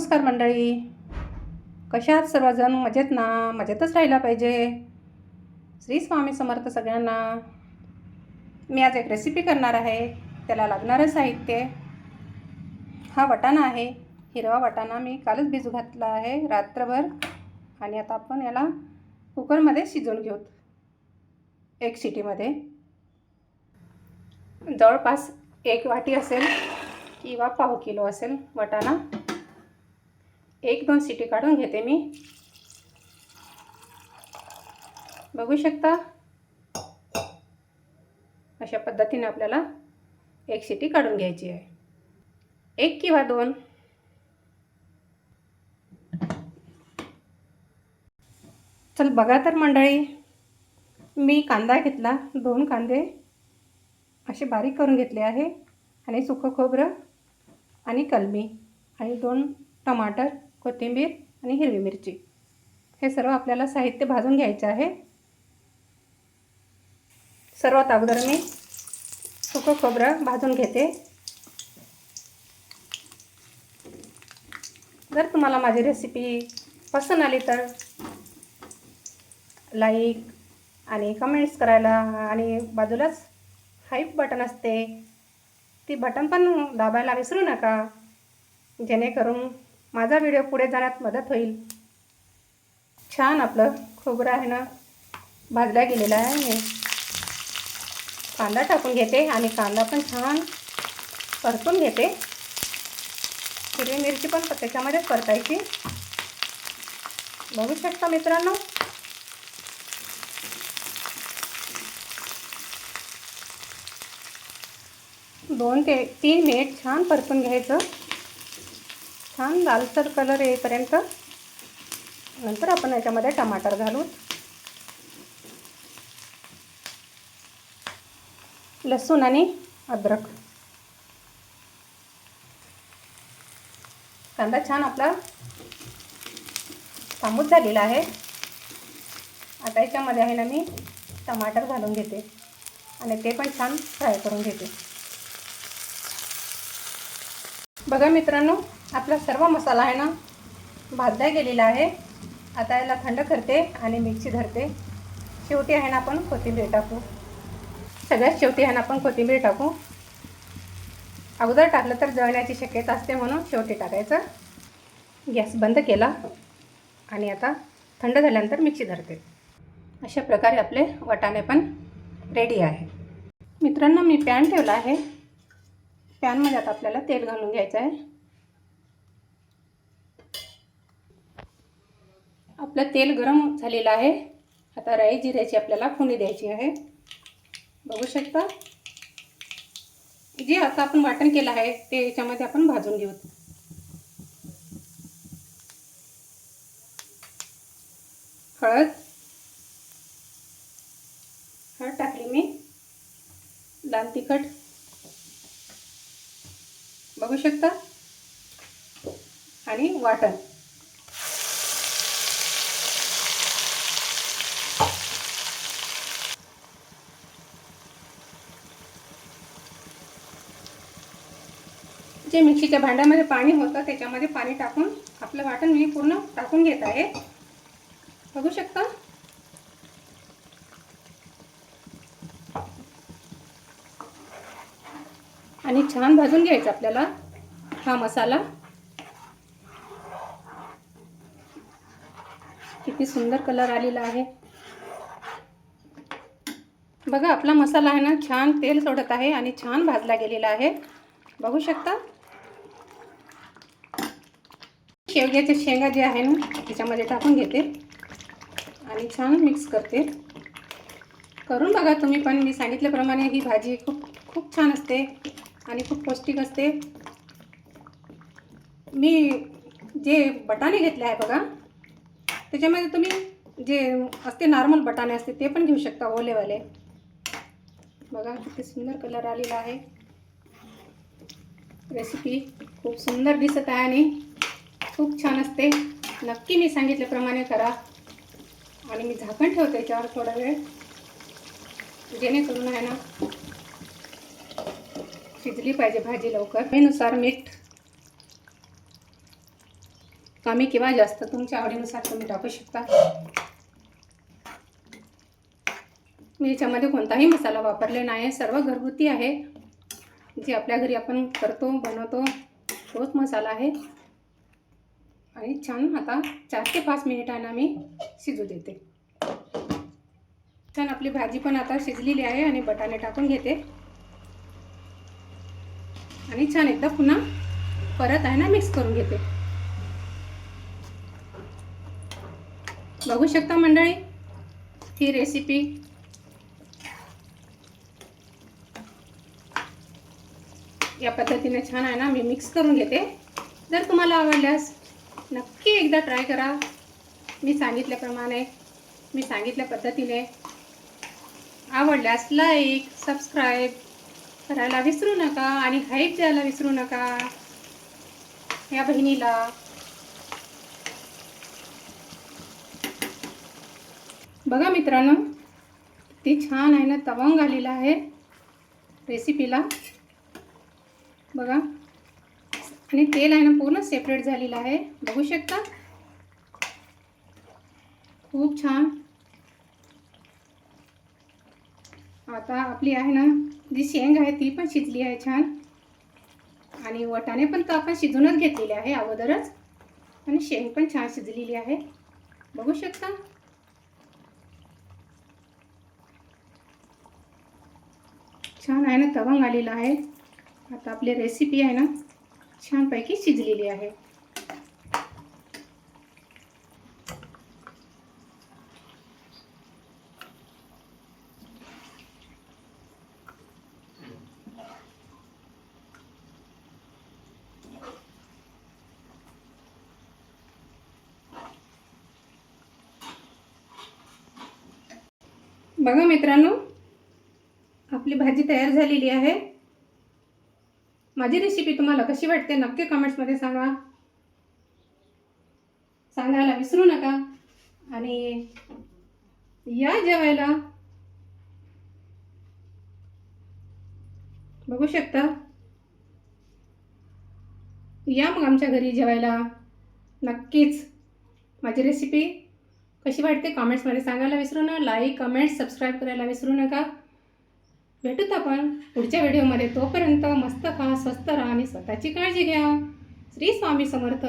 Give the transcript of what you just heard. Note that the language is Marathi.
नमस्कार मंडळी. कशा आहात सर्वजण? मजेत ना? मजेतच राहिला पाहिजे. श्री स्वामी समर्थ सगळ्यांना. मी आज एक रेसिपी करणार आहे. त्याला लागणारं साहित्य. हा वाटाणा आहे. हिरवा वाटाणा मी कालच भिजू घातला आहे रात्रभर. आणि आता आपण याला कुकरमध्ये शिजवून घेऊ एक शिटीमध्ये. जवळपास एक वाटी असेल किंवा पाव किलो असेल वाटाणा. एक दोन सिटी काढून घेते मी. बघू शकता? अशा पद्धतीने आपल्याला एक सिटी काढून घ्यायची आहे. एक किंवा दोन. चल बघा तर मंडळी. मी कांदा घेतला दोन कांदे. असे बारीक करून घेतले आहे. आणि सुकं खोबरं आणि कलमी आणि दोन टमाटर. कोथिंबीर आणि हिरवी मिरची. हे सर्व आपल्याला साहित्य भाजून घ्यायचं आहे. सर्वात अगोदर मी सुकं खोबरं भाजून घेते. जर तुम्हाला माझी रेसिपी पसंत आली तर लाईक आणि कमेंट्स करायला आणि बाजूलाच हाईप बटन असते ती बटन पण दाबायला विसरू नका. जेणेकरून माझा व्हिडिओ पुढे जाण्यात मदत होईल. छान आपलं खोबरं आहे ना भाजला गेलेला आहे. मी कांदा टाकून घेते आणि कांदा पण छान परतून घेते. हिरवी मिरची पण त्याच्यामध्येच परतायची. बघू शकता मित्रांनो. दोन ते तीन मिनिट छान परतून घ्यायचं. छान लालसर कलर येईपर्यंत नंतर आपण याच्यामध्ये टमाटर घालू लसूण आणि अद्रक. कांदा छान आपला तांबूस झालेला आहे. आता याच्यामध्ये आहे ना मी टमाटर घालून घेते आणि ते पण छान फ्राय करून घेते. बघा मित्रांनो आपला सर्व मसाला आहे ना भाजला गेलेला आहे. आता याला थंड करते आणि मिरची धरते. शेवटी आहे ना आपण कोथिंबीर टाकू. सगळ्यात शेवटी आहे ना आपण कोथिंबीर टाकू. अगोदर टाकलं तर जळण्याची शक्यता असते म्हणून शेवटी टाकायचं. गॅस बंद केला आणि आता थंड झाल्यानंतर मिक्सी धरते. अशा प्रकारे आपले वाटाणे पण रेडी आहे. मित्रांनो मी पॅन ठेवला आहे. पॅनमध्ये आता आपल्याला तेल घालून घ्यायचं आहे. आपलं तेल गरम झालेलं आहे. आता राई जिऱ्याची आपल्याला फोडणी द्यायची आहे. बघू शकता? जे आता आपण वाटण केलं आहे ते याच्यामध्ये आपण भाजून घेऊ. हळद. हळद टाकली मी. लाल तिखट. बघू शकता? आणि वाटण. जे मिक्सीच्या भांड्यामध्ये पाणी होतं त्याच्यामध्ये पाणी टाकून आपलं वाटण मी पूर्ण टाकून घेत आहे. बघू शकता? आणि छान भाजून घ्यायचा आपल्याला हा मसाला. किती सुंदर कलर आलेला आहे. बघा आपला मसाला आहे ना छान तेल सोडत आहे आणि छान भाजला गेलेला आहे. बघू शकता? शेवग्याचे शेंगा जे आहे ना त्याच्यामध्ये टाकून घेते. आणि छान मिक्स करते. करून बघा तुम्ही पण. मी सांगितल्याप्रमाणे ही भाजी खूप खूप छान असते आणि खूप पौष्टिक असते. मी जे बटाणे घेतले आहे बघा त्याच्यामध्ये तुम्ही जे असते नॉर्मल बटाणे असते ते पण घेऊ शकता ओलेवाले. बघा किती सुंदर कलर आलेला आहे. रेसिपी खूप सुंदर दिसत आहे आणि खूप छान असते. नक्की मी सांगितल्याप्रमाणे करा. आणि मी झाकण ठेवते याच्यावर थोडा वेळ. जेणेकरून आहे ना शिजली पाहिजे भाजी लवकर. चवीनुसार मीठ कमी किंवा जास्त तुमच्या आवडीनुसार तुम्ही टाकू शकता. मी याच्यामध्ये कोणताही मसाला वापरले नाही. सर्व घरगुती आहे. जे आपल्या घरी आपण करतो बनवतो तोच मसाला आहे. आणि छान आता चार ते पाच मिनिटांना मी शिजू देते. छान आपली भाजी पण आता शिजलेली आहे आणि बटाणे टाकून घेते. आणि छान एकदा पुन्हा परत आहे ना मिक्स करून घेते. बघू शकता मंडळी ही रेसिपी या पद्धतीने छान आहे ना मी मिक्स करून घेते. जर तुम्हाला आवडल्यास नक्की एकदा ट्राय करा. मी सांगितल्याप्रमाणे मी सांगितल्या पद्धतीने. आवडल्यास लाईक सबस्क्राईब करायला विसरू नका आणि हाईप द्यायला विसरू नका. या बहिणीला. बघा मित्रांनो ती छान आहे ना तवंग आलेला आहे. रेसिपीला बघा. आणि तेल आहे ना पूर्ण सेपरेट झालेलं आहे. बघू शकता? खूप छान. आता आपली आहे ना जी शेंग आहे ती पण शिजली आहे छान. आणि वटाणे पण तर आपण शिजूनच घेतलेले आहे अगोदरच. आणि शेंग पण छान शिजलेली आहे. बघू शकता? छान आहे ना तवंग आलेला आहे. आता आपली रेसिपी आहे ना छानपैकी शिजलेली आहे. बघा मित्रांनो आपली भाजी तयार झालेली आहे. माझी रेसिपी तुम्हाला कशी वाटते नक्की कमेंट्समध्ये सांगा. सांगायला विसरू नका. आणि या जेवायला बघू शकता. या मग आमच्या घरी जेवायला. नक्कीच माझी रेसिपी कशी वाटते कमेंट्समध्ये सांगायला विसरू नका. लाईक कमेंट सबस्क्राईब करायला विसरू नका. भेटूत आपण पुढच्या व्हिडिओमध्ये. तोपर्यंत मस्त खा स्वस्त राहा आणि स्वतःची काळजी घ्या. श्री स्वामी समर्थ.